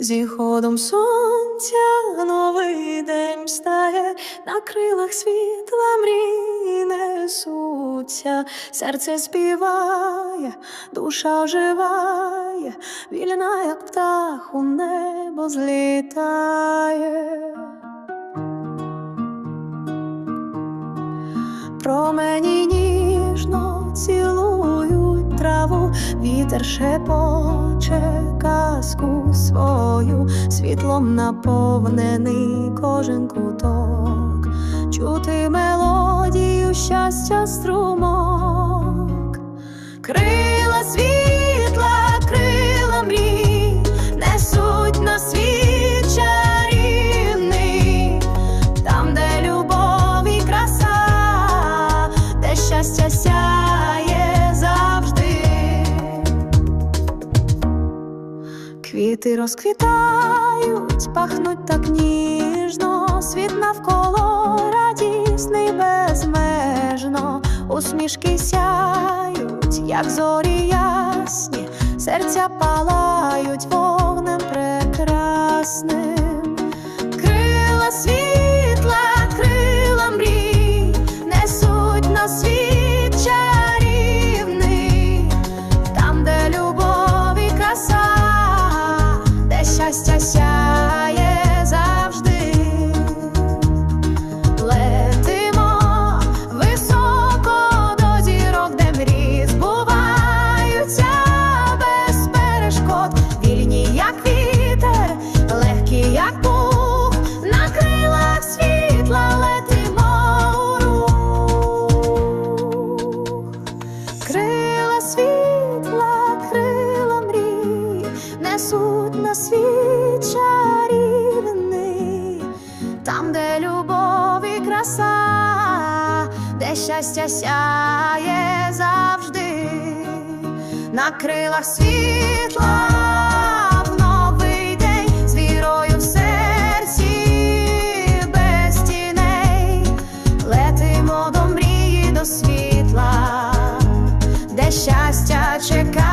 Зіходом сонця новий день встає, на крилах світла мрії несуться, серце співає, душа оживає, вільна, як птах у небо злітає. Промені ніжно цілують траву, вітер шепоче казку свою, світлом наповнений кожен куток, чути мелодію щастя струмок, крила світла, крила мрій, несуть на світ. Там, де любов і краса, де щастя сяє Квіти розквітають, пахнуть так ніжно, світ навколо радісний безмежно, усмішки сяють, як зорі ясні, серця палають вогнем прекрасним. На світ чарівний, там, де любов і краса, де щастя сяє завжди, на крилах світла щастя чекає.